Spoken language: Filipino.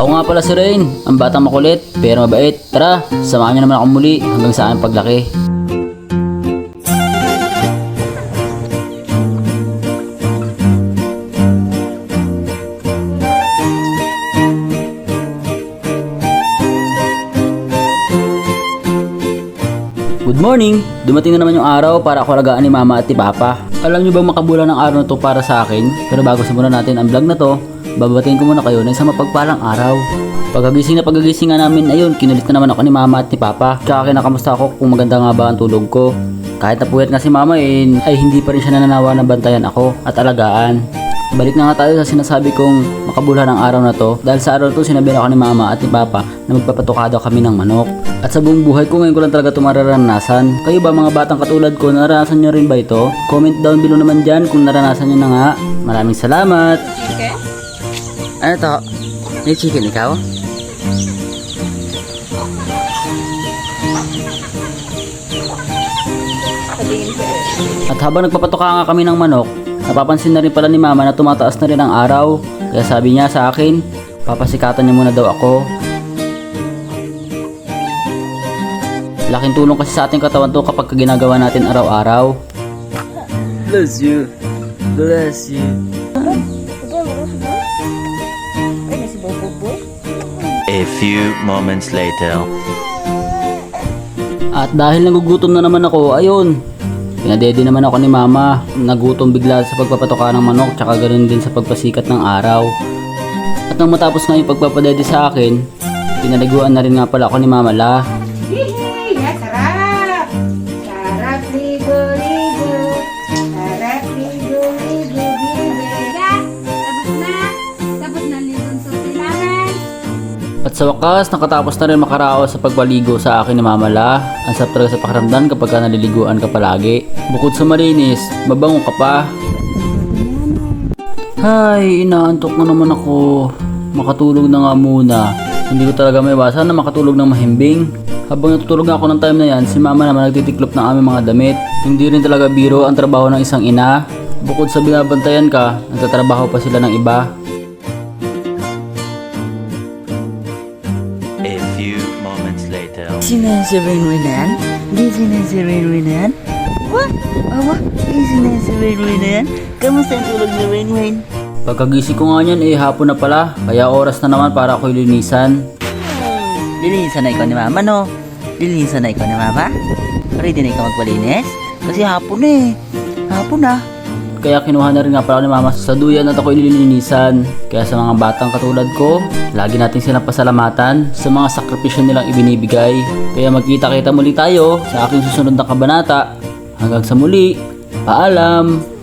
Ako nga pala si Rain, ang batang makulit, pero mabait. Tara, samahan niyo naman ako muli hanggang sa aking paglaki. Good morning! Dumating na naman yung araw para ako alagaan ni mama at ni papa. Alam niyo bang makabulan ng araw na to para sa akin? Pero bago simulan natin ang vlog na to, babatiin ko muna kayo ng isang mapagpalang araw. Pagkagising na pagkagising nga namin, ayun, kinulit na naman ako ni mama at ni papa. Tsaka kinakamusta ako kung maganda nga ba ang tulog ko. Kahit napuyat nga si mama eh, ay hindi pa rin siya nananawa na bantayan ako at alagaan. Balik na nga tayo sa sinasabi kong makabula ng araw na to dahil sa araw to sinabi ako ni mama at ni papa na magpapatukado kami ng manok. At sa buong buhay ko ngayon ko lang talaga ito mararanasan. Kayo ba mga batang katulad ko, naranasan nyo rin ba ito? Comment down below naman dyan kung naranasan nyo na nga. Maraming salamat! Ano to? May chicken ikaw? At habang nagpapatuka nga kami ng manok, napapansin na rin pala ni mama na tumataas na rin ang araw. Kaya sabi niya sa akin, papasikatan niya muna daw ako. Laking tulong kasi sa ating katawan to kapag ginagawa natin araw-araw. Bless you. Bless you. A few moments later. At dahil nagugutom na naman ako, ayun. Pinadede naman ako ni mama. Nagutom bigla sa pagpapatuka ng manok tsaka ganoon din sa pagpasikat ng araw. At nang matapos nga yung pagpapadede sa akin, pinaliguan na rin nga pala ako ni mama la. Hihi, sarap! Sarap ligo-ligo. At sa wakas, nakatapos na rin makaraos sa pagpaligo sa akin ni Mama La. Ang sarap talaga sa pakiramdam kapag ka naliliguan ka palagi. Bukod sa malinis, mabango ka pa. Hay, inaantok na naman ako. Makatulog na nga muna. Hindi ko talaga may iwasan na makatulog ng mahimbing. Habang natutulog ako ng time na yan, si mama naman nagtitiklop ng aming mga damit. Hindi rin talaga biro ang trabaho ng isang ina. Bukod sa binabantayan ka, nagtatrabaho pa sila ng iba. Few moments later. Gising na si Rainway na yan? Gising na si Rainway na yan? What? Awa, gising na si Rainway na yan? Kamusta ang tulog ni Rainway? Pagkagising ko nga niyan, eh hapon na pala. Kaya oras na naman para ako linisan. Lilinisan na ikaw ni Mama, no? Lilinisan na ikaw ni Mama? Ready na ikaw magpalinis? Kasi hapon na eh. Hapon na. Kaya kinuha na rin nga pala ni mama sa duyan at ako ililinisan. Kaya sa mga batang katulad ko, lagi natin silang pasalamatan sa mga sakripisyo nilang ibinibigay. Kaya magkita-kita muli tayo sa aking susunod na kabanata. Hanggang sa muli, paalam!